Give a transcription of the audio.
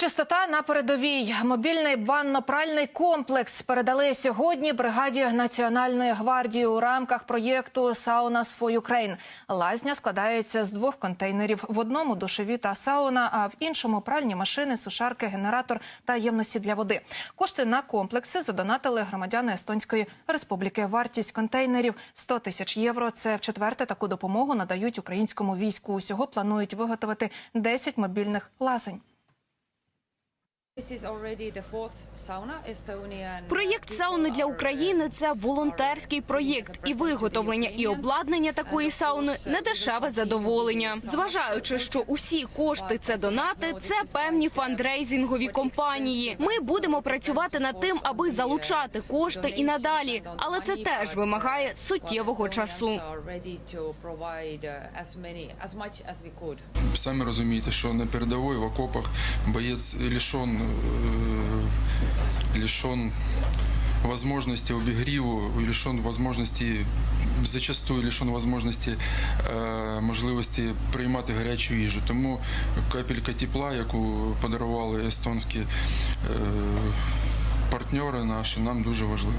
Чистота на передовій. Мобільний банно-пральний комплекс передали сьогодні бригаді Національної гвардії у рамках проєкту «Saunas for Ukraine». Лазня складається з двох контейнерів. В одному душові та сауна, а в іншому пральні машини, сушарки, генератор та ємності для води. Кошти на комплекси задонатили громадяни Естонської республіки. Вартість контейнерів 100 тисяч євро. Це в четверте таку допомогу надають українському війську. Усього планують виготовити 10 мобільних лазень. Проєкт сауни для України це волонтерський проєкт, і виготовлення і обладнання такої сауни не дешеве задоволення. Зважаючи, що усі кошти це донати, це певні фандрейзингові компанії. Ми будемо працювати над тим, аби залучати кошти і надалі, але це теж вимагає суттєвого часу. Uh. Самі розумієте, що на передовій в окопах боєць лишен, лишен возможности обігріву, лишен возможности, зачастую лишен возможности е, можливості приймати гарячу їжу. Тому капелька тепла, яку подарували естонські е, партнери наші, нам дуже важлива.